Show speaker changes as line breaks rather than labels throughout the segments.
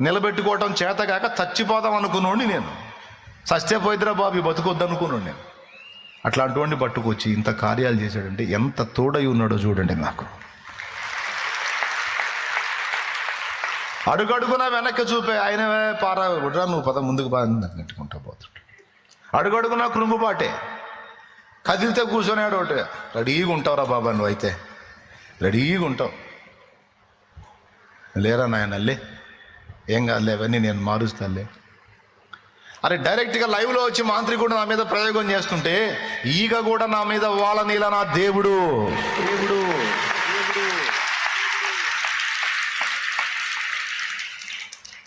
నిలబెట్టుకోవటం చేతగాక చచ్చిపోదాం అనుకున్నోడిని నేను. సస్తే పోయిద్రా బాబు బతుకొద్దు అనుకున్నాను నేను. అట్లాంటివాడిని పట్టుకొచ్చి ఇంత కార్యాలు చేశాడంటే ఎంత తోడై ఉన్నాడో చూడండి నాకు. అడుగడుగున వెనక్కి చూపే ఆయన పారా విడ్రా నువ్వు పద ముందుకు బాగా నెట్టుకుంటా పోతుంటాడు అడుగడుగున కృంగుపాటే కదిలితే కూర్చొని ఒకటి. రెడీగా ఉంటావురా బాబా నువ్వు అయితే రెడీగా ఉంటావు. లేరా నాయన ఏం కాదులే అవన్నీ నేను మారుస్తానులే. అరే డైరెక్ట్గా లైవ్లో వచ్చి మాంత్రికుడు నా మీద ప్రయోగం చేస్తుంటే ఈగ కూడా నా మీద వాళ్ళ నీల నా దేవుడు. దేవుడు.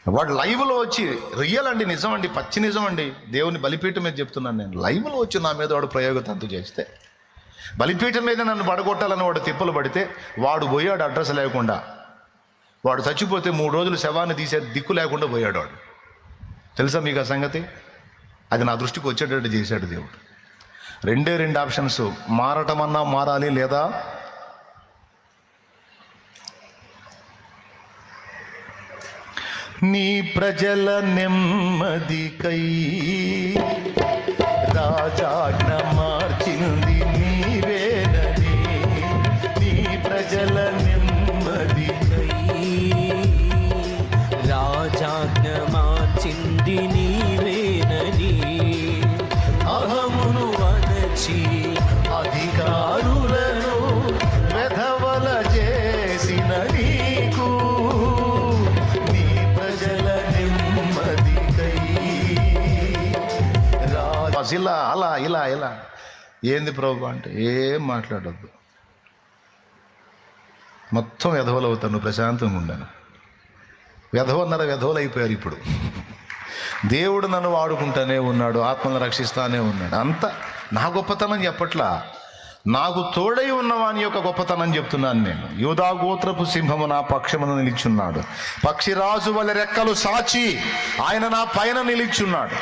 వాడు లైవ్లో వచ్చి రియల్ అండి నిజం అండి పచ్చి నిజం అండి. దేవుని బలిపీఠం మీద చెప్తున్నాను నేను. లైవ్లో వచ్చి నా మీద వాడు ప్రయోగ తంతు చేస్తే బలిపీఠం మీద నన్ను పడగొట్టాలని వాడు తిప్పలు పడితే వాడు పోయాడు అడ్రస్ లేకుండా. వాడు చచ్చిపోతే మూడు రోజులు శవాన్ని తీసే దిక్కు లేకుండా పోయాడు వాడు. తెలుసా మీకు ఆ సంగతి? అది నా దృష్టికి వచ్చేటట్టు చేశాడు దేవుడు. రెండే రెండు ఆప్షన్స్. మారటమన్నా మారాలి లేదా? నీ ప్రజల నెమ్మదికై రాజాజ్ఞ
రాజాజ్ఞ మార్చింది నీవేనని అహమును వనచి
అధికారులను మెధవల చేసిన నీకు నీ ప్రజల నెమ్మదికై ఇలా అలా ఇలా ఇలా. ఏంది ప్రభు అంటే ఏం మాట్లాడద్దు. మొత్తం ఎదవలవుతాను ప్రశాంతంగా ఉండను. వెధవన్నర వెధవలు అయిపోయారు ఇప్పుడు. దేవుడు నన్ను వాడుకుంటానే ఉన్నాడు ఆత్మను రక్షిస్తానే ఉన్నాడు. అంత నా గొప్పతనం చెప్పట్లా నాకు తోడై ఉన్నవాని యొక్క గొప్పతనం చెప్తున్నాను నేను. యూదా గోత్రపు సింహము నా పక్షమును నిలిచున్నాడు. పక్షిరాజు వల్ల రెక్కలు సాచి ఆయన నా పైన నిలిచున్నాడు.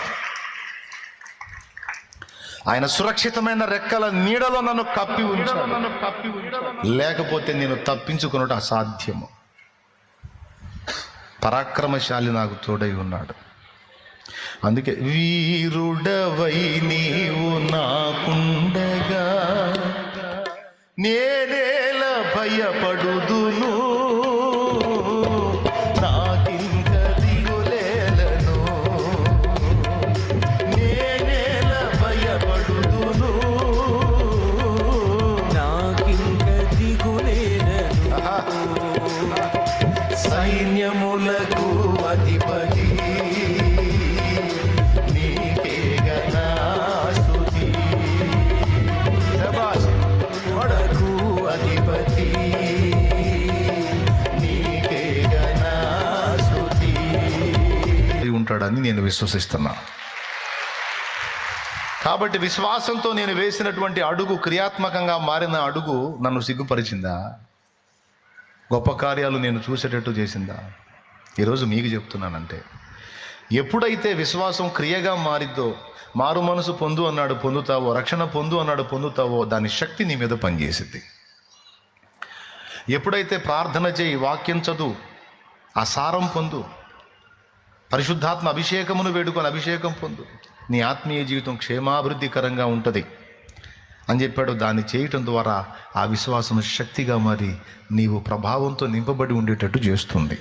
ఆయన సురక్షితమైన రెక్కల నీడలో నన్ను కప్పి ఉంచాడు. లేకపోతే నేను తప్పించుకున్నట్టు అసాధ్యము. పరాక్రమశాలి నాకు తోడై ఉన్నాడు. అందుకే వీరుడవై నీవు నాకుండగా నేనేల భయపడుదు ఉంటాడని నేను విశ్వసిస్తున్నా. కాబట్టి విశ్వాసంతో నేను వేసినటువంటి అడుగు క్రియాత్మకంగా మారిన అడుగు నన్ను సిగ్గుపరిచిందా? గొప్ప కార్యాలు నేను చూసేటట్టు చేసిందా? ఈరోజు మీకు చెప్తున్నానంటే ఎప్పుడైతే విశ్వాసం క్రియగా మారిద్దో మారు మనసు పొందు అన్నాడు పొందుతావో రక్షణ పొందు అన్నాడు పొందుతావో దాని శక్తి నీ మీద పనిచేసింది ఎప్పుడైతే ప్రార్థన చేయి వాక్యం చదువు ఆ సారం పొందు పరిశుద్ధాత్మ అభిషేకమును వేడుకొని అభిషేకం పొందు. నీ ఆత్మీయ జీవితం క్షేమాభివృద్ధికరంగా ఉంటుంది. అని చెప్పాడు. దాన్ని చేయటం ద్వారా ఆ విశ్వాసం శక్తిగా మారి నీవు ప్రభావంతో నింపబడి ఉండేటట్టు చేస్తుంది.